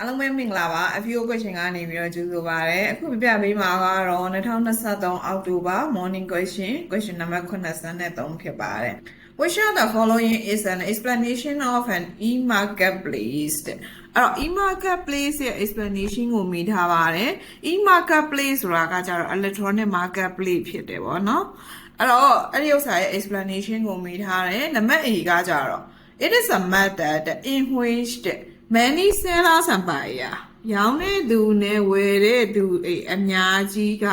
အားလုံးပဲမင်္ဂလာပါ FU question ကနေပြီးတော့ကြိုဆိုပါရစေအခုပြပြပေးမှာကတော့2023အောက်တိုဘာ morning question question number 83ဖြစ်ပါတယ် Which of the following is an explanation of an e-marketplace တဲ့အဲ့တော့ e-marketplace ရဲ့ explanation ကိုမိထားပါတယ် e-marketplace ဆိုတာကကျတော့ electronic marketplace ဖြစ်တယ်ပေါ့နော်အဲ့တော့အဲ့ဒီဥစ္စာရဲ့ explanation ကိုမိထားတယ်နံပါတ် A ကကျတော့ It is a method in which the many sellers and buyers ရောင်းတဲ့သူနဲ့ဝယ်တဲ့သူအိအများကြီးက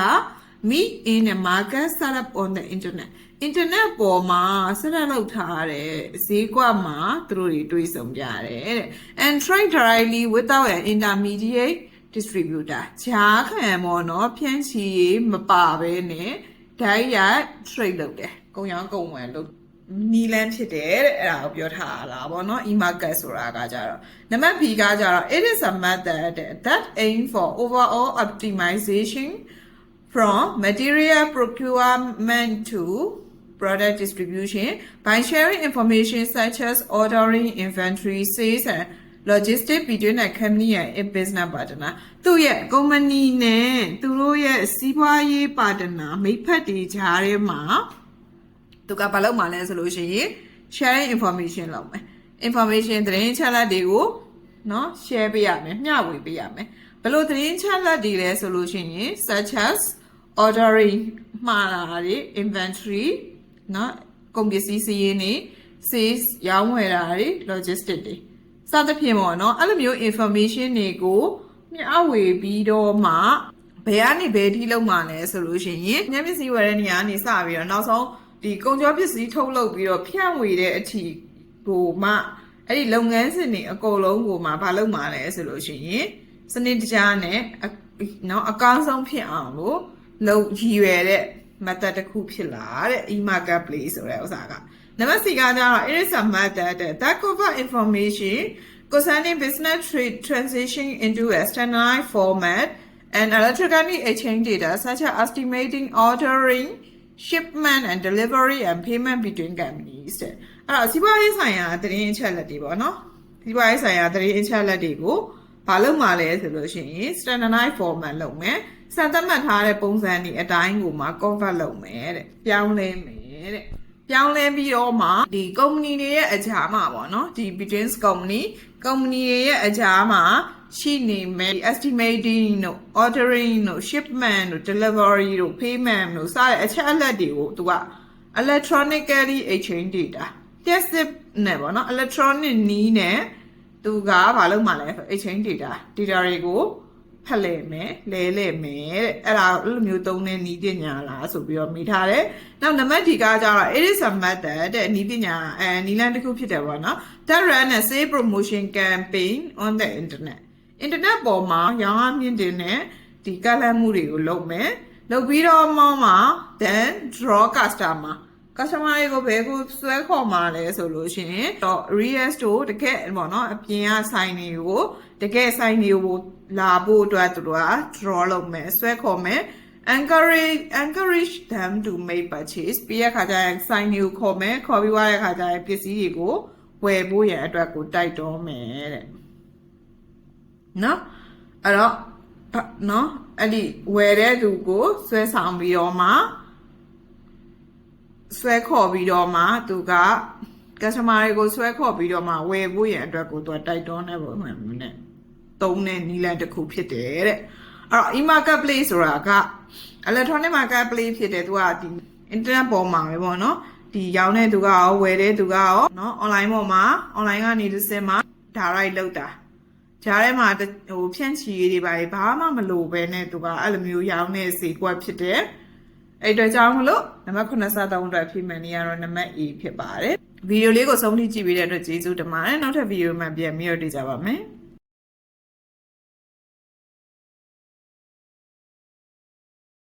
meet in a market set up on the internet internet ပေါ်မှာဆက်လက်လုပ်ထားတဲ့ဈေးကွက်မှာသူတို့တွေတွေ့ဆုံကြတယ်တဲ့ and trade directly without an intermediate distributor ဂျားခံမော်နော်ဖြန့်ချီရေးမပါဘဲနဲ့ဓာတ်ရိုက် trade လုပ်တယ်ကုန်ရောင်းကုန်ဝယ်လုပ် နီလန်းဖြစ်တယ်တဲ့အဲ့ဒါကိုပြောထားတာဗောနော် e-market ဆိုတာကကြတော့နံပါတ် B ကကြတော့ it is a method that aim for overall optimization from material procurement to product distribution by sharing information such as ordering inventory sales and logistics between a company and a business partner သူ့ရဲ့ company နဲ့သူတို့ရဲ့စီးပွားရေး partner မိတ်ဖက်တွေကြားထဲမှာ သူကဘာလုပ်မှာလဲဆိုလို့ရှိရင် sharing information လုပ်မယ် information သတင်းချက်လက်တွေကိုเนาะ share ပေးရမယ်မျှဝေပေးရမယ်ဘယ်လိုသတင်းချက်လက်တွေလဲဆိုလို့ရှိရင် such as ordering မှားတာတွေ inventory เนาะကုန်ပစ္စည်းစီးရင်နေ sales ရောင်းဝယ်တာတွေ logistics တွေစသဖြင့်ပေါ့เนาะအဲ့လိုမျိုး information တွေကိုမျှဝေပြီးတော့မှဘယ်ကနေဘယ်ထိလောက်မှာလဲဆိုလို့ရှိရင်ညပစ္စည်းဝယ်တဲ့နေရာကနေစပြီးတော့နောက်ဆုံး ဒီကုန်ကျော်ပစ္စည်းထုတ်လုပ်ပြီးတော့ဖြန့်ဝေတဲ့အထိကိုမှအဲ့ဒီလုပ်ငန်းစဉ်တွေအကုန်လုံးကိုမှဘာလုပ်မှာလဲဆိုလို့ရှိရင်စနစ်တကျနဲ့အနော်အကောင်းဆုံးဖြစ်အောင်လို့လုပ်ရည်ရွယ်တဲ့ method တစ်ခုဖြစ်လာတဲ့ e-marketplace ဆိုတဲ့ဥစ္စာကနံပါတ်4ကကြတော့ it is a method that cover information concerning business trade transition into a standardized format and electronically exchange data such as estimating ordering shipment and delivery and payment between companies တဲ့အဲ့တော့စီးပွားရေးဆိုင်ရာသတင်းအချက်အလက်တွေပေါ့နော်စီးပွားရေးဆိုင်ရာသတင်းအချက်အလက်တွေကိုဘာလုပ်မှာလဲဆိုလို့ရှိရင် standardized format လုပ်မယ်စံသတ်မှတ်ထားတဲ့ပုံစံတွေအတိုင်းကိုမှ convert လုပ်မယ်တဲ့ပြောင်းလဲမယ်တဲ့ ပြောင်းလဲပြီးတော့မှဒီ company တွေရဲ့အကြားမှာပေါ့နော်ဒီ between company company တွေရဲ့အကြားမှာရှိနေမယ် estimating တို့ ordering တို့ shipment တို့ delivery တို့ payment တို့စတဲ့အချက်အလက်တွေကိုသူက electronically exchange data တက်စစ်နဲ့ပေါ့နော် electronic နီးနဲ့သူကဘာလုပ်မှလဲဆို exchange data data တွေကို ဖက်လဲမယ်လဲလဲမယ်တဲ့အဲ့ဒါအဲ့လိုမျိုးသုံးတဲ့နီးပညာလားဆိုပြီးတော့မိထားတယ်နောက်နံပါတ်ဒီကကြတော့ it is a method တဲ့နီးပညာအဲနီလန်တစ်ခုဖြစ်တယ်ပေါ့နော် that run a sales promotion campaign on the internet internet ပေါ်မှာရောင်းအားမြင့်တင်တဲ့ဒီကလန့်မှုတွေကိုလုပ်မယ်လုပ်ပြီးတော့မှမှ then draw customer customer တွေကိုဘယ်ကိုဆွဲခေါ်မှာလဲဆိုလို့ရှိရင်တော့ real store တကယ်ပေါ့နော်အပြင်ကဆိုင်တွေကိုတကယ်ဆိုင်တွေကိုလာဖို့အတွက်သူတို့က draw လုပ်မယ်ဆွဲခေါ်မယ် encourage encourage them to make purchase ပြီးရခါကျရင်ဆိုင်တွေကိုခေါ်မယ်ခေါ်ပြီးွားရခါကျရင်ပစ္စည်းတွေကိုဝယ်ဖို့ရန်အတွက်ကိုတိုက်တွန်းမယ်တဲ့နော်အဲ့တော့နော်အဲ့ဒီဝယ်တဲ့သူကိုဆွဲဆောင်ပြီးတော့မှ ဆွဲခေါ်ပြီးတော့မှသူက customer တွေကိုဆွဲခေါ်ပြီးတော့မှဝယ်ဖို့ရန်အတွက်ကိုသူကတိုက်တွန်းနေပုံမှန်နဲ့သုံးတဲ့နီလန်တစ်ခုဖြစ်တယ်တဲ့အဲ့တော့ e-market place ဆိုတာက electronic market place ဖြစ်တယ်သူကဒီ internet ပေါ်မှာပဲပေါ့နော်ဒီရောင်းတဲ့သူကရောဝယ်တဲ့သူကရောနော် online ပေါ်မှာ online ကနေတစ်စင်မှာ direct လောက်တာကြားထဲမှာဟိုဖြန့်ချီရေးတွေပါဘာမှမလိုပဲနဲ့သူကအဲ့လိုမျိုးရောင်းတဲ့ဈေးကွက်ဖြစ်တယ်။ အဲ့အတွက်ကြောင့်မလို့နံပါတ်83အတွက်ဖြည့်မယ်နေရတော့နံပါတ် A ဖြစ်ပါတယ်ဗီဒီယိုလေးကိုဆုံးဖြတ်ကြည့်ပေးတဲ့အတွက်ကျေးဇူးတင်ပါတယ်နောက်ထပ်ဗီဒီယိုမှာပြန်ပြီးတော့တွေ့ကြပါမယ်